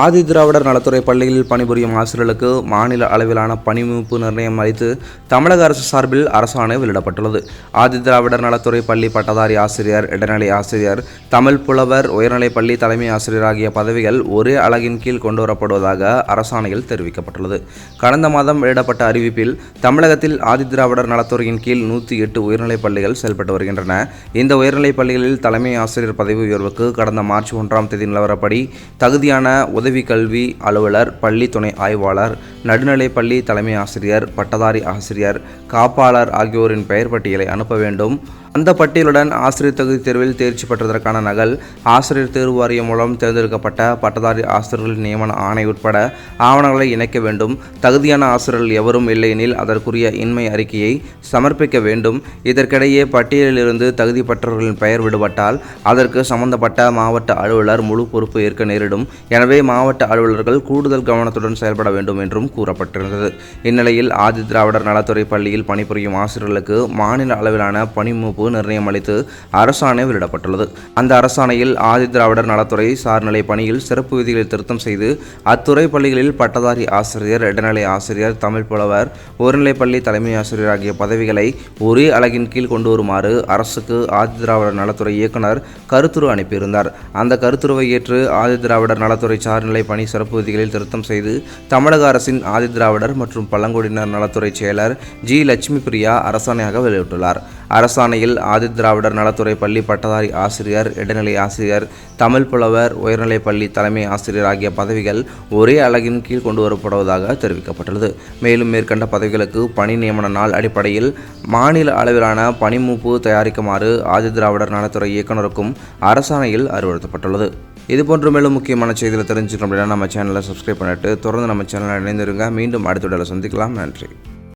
ஆதி திராவிடர் நலத்துறை பள்ளிகளில் பணிபுரியும் ஆசிரியர்களுக்கு மாநில அளவிலான பணிமுப்பு நிர்ணயம் அளித்து தமிழக அரசு சார்பில் அரசாணை வெளியிடப்பட்டுள்ளது. ஆதி திராவிடர் நலத்துறை பள்ளி பட்டதாரி ஆசிரியர் இடைநிலை ஆசிரியர் தமிழ் புலவர் உயர்நிலைப் பள்ளி தலைமை ஆசிரியர் ஆகிய பதவிகள் ஒரே அலகின் கீழ் கொண்டுவரப்படுவதாக அரசாணையில் தெரிவிக்கப்பட்டுள்ளது. கடந்த மாதம் வெளியிடப்பட்ட அறிவிப்பில் தமிழகத்தில் ஆதி திராவிடர் நலத்துறையின் கீழ் நூற்றி எட்டு உயர்நிலைப் பள்ளிகள் செயல்பட்டு வருகின்றன. இந்த உயர்நிலைப் பள்ளிகளில் தலைமை ஆசிரியர் பதவி உயர்வுக்கு கடந்த மார்ச் ஒன்றாம் தேதி நிலவரப்படி தகுதியான உதவி கல்வி அலுவலர் பள்ளி துணை ஆய்வாளர் நடுநிலை பள்ளி தலைமை ஆசிரியர் பட்டதாரி ஆசிரியர் காப்பாளர் ஆகியோரின் பெயர் பட்டியலை அனுப்ப வேண்டும். அந்த பட்டியலுடன் ஆசிரியர் தகுதி தேர்வில் தேர்ச்சி பெற்றதற்கான நகல் ஆசிரியர் தேர்வு வாரியம் மூலம் தேர்ந்தெடுக்கப்பட்ட பட்டதாரி ஆசிரியர்கள் நியமன ஆணை உட்பட ஆவணங்களை இணைக்க வேண்டும். தகுதியான ஆசிரியர்கள் எவரும் இல்லையெனில் அதற்குரிய இன்மை அறிக்கையை சமர்ப்பிக்க வேண்டும். இதற்கிடையே பட்டியலிலிருந்து தகுதி பெற்றவர்களின் பெயர் விடுபட்டால் அதற்கு சம்பந்தப்பட்ட மாவட்ட அலுவலர் முழு பொறுப்பு ஏற்க நேரிடும். எனவே மாவட்ட அலுவலர்கள் கூடுதல் கவனத்துடன் செயல்பட வேண்டும் என்றும் கூறப்பட்டிருந்தது. இந்நிலையில் ஆதி திராவிடர் நலத்துறை பள்ளியில் பணிபுரியும் ஆசிரியர்களுக்கு மாநில அளவிலான பணிமூப்பு நிர்ணயம் அளித்து அரசாணை வெளியிடப்பட்டுள்ளது. அந்த அரசாணையில் ஆதி திராவிடர் நலத்துறை சார்நிலை பணியில் சிறப்பு விதிகளை திருத்தம் செய்து அத்துறை பள்ளிகளில் பட்டதாரி ஆசிரியர் இடைநிலை ஆசிரியர் தமிழ் புலவர் உயர்நிலைப் பள்ளி தலைமை ஆசிரியர் ஆகிய பதவிகளை ஒரே அலகின் கீழ் கொண்டு வருமாறு அரசுக்கு ஆதி திராவிடர் நலத்துறை இயக்குனர் கருத்துரு அனுப்பியிருந்தார். அந்த கருத்துருவை ஏற்று ஆதி திராவிடர் நலத்துறை சார் சார்நிலை பணி சிறப்பு விதிகளில் திருத்தம் செய்து தமிழக அரசின் ஆதி திராவிடர் மற்றும் பழங்குடியினர் நலத்துறை செயலர் ஜி லட்சுமி பிரியா அரசாணையாக வெளியிட்டுள்ளார். அரசாணையில் ஆதி திராவிடர் நலத்துறை பள்ளி பட்டதாரி ஆசிரியர் இடைநிலை ஆசிரியர் தமிழ் புலவர் உயர்நிலைப் பள்ளி தலைமை ஆசிரியர் ஆகிய பதவிகள் ஒரே அலகின் கீழ் கொண்டு வரப்படுவதாக தெரிவிக்கப்பட்டுள்ளது. மேலும் மேற்கண்ட பதவிகளுக்கு பணி நியமன நாள் அடிப்படையில் மாநில அளவிலான பணிமூப்பு தயாரிக்குமாறு ஆதி திராவிடர் நலத்துறை இயக்குநருக்கும் அரசாணையில் அறிவுறுத்தப்பட்டுள்ளது. இதுபோன்ற மேலும் முக்கியமான செய்திகளை தெரிஞ்சுக்கணும் அப்படின்னா நம்ம சேனலை சப்ஸ்கிரைப் பண்ணிட்டு தொடர்ந்து நம்ம சேனலை இணைந்திருங்க. மீண்டும் அடுத்த சந்திக்கலாம். நன்றி.